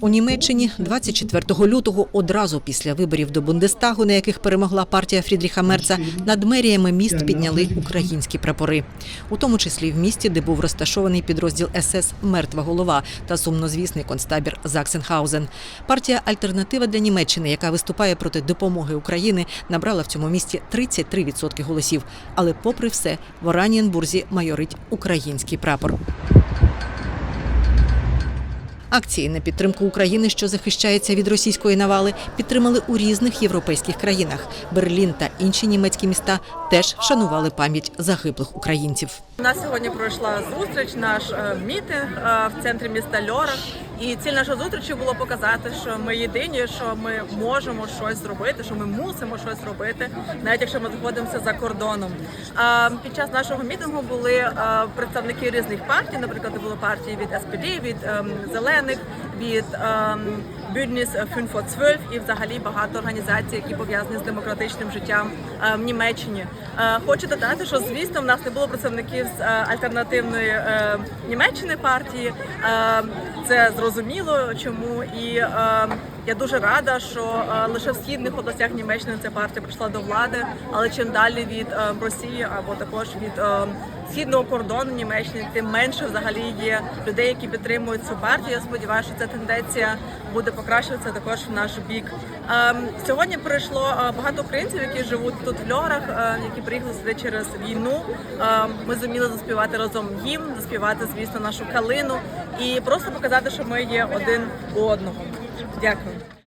У Німеччині 24 лютого, одразу після виборів до Бундестагу, на яких перемогла партія Фрідріха Мерца, над меріями міст підняли українські прапори, у тому числі в місті, де був розташований підрозділ СС Мертва голова та сумнозвісний концтабір Заксенхаузен. Партія Альтернатива для Німеччини, яка виступає проти допомоги України, набрала в цьому місті 33% голосів. Але, попри все, в Оранієнбурзі майорить український прапор. Акції на підтримку України, що захищається від російської навали, підтримали у різних європейських країнах. Берлін та інші німецькі міста теж вшанували пам'ять загиблих українців. У нас сьогодні пройшла зустріч, наш е, мітинг е, в центрі міста Льорах. І ціль нашої зустрічі було показати, що ми єдині, що ми можемо щось зробити, що ми мусимо щось робити, навіть якщо ми знаходимося за кордоном. А під час нашого мітингу були представники різних партій, наприклад, були партії від СПД, від ем, зелених, від ем, Bündnis 512 і взагалі багато організацій, які пов'язані з демократичним життям в Німеччині. Е, Хочу додати, що звісно в нас не було представників з е, альтернативної Німеччини партії. Це зрозуміло, чому. І е, я дуже рада, що е, лише в східних областях Німеччини ця партія прийшла до влади, але чим далі від е, Росії або також від е, східного кордону Німеччини, тим менше взагалі є людей, які підтримують цю партію. Я сподіваюся, що ця тенденція буде покращуватися також в наш бік. Ем, Сьогодні прийшло багато українців, які живуть тут в Льорах, які приїхали сюди через війну. Ем, Ми зуміли заспівати разом гімн, заспівати, звісно, нашу калину і просто показати, що ми є один у одного. Дякую.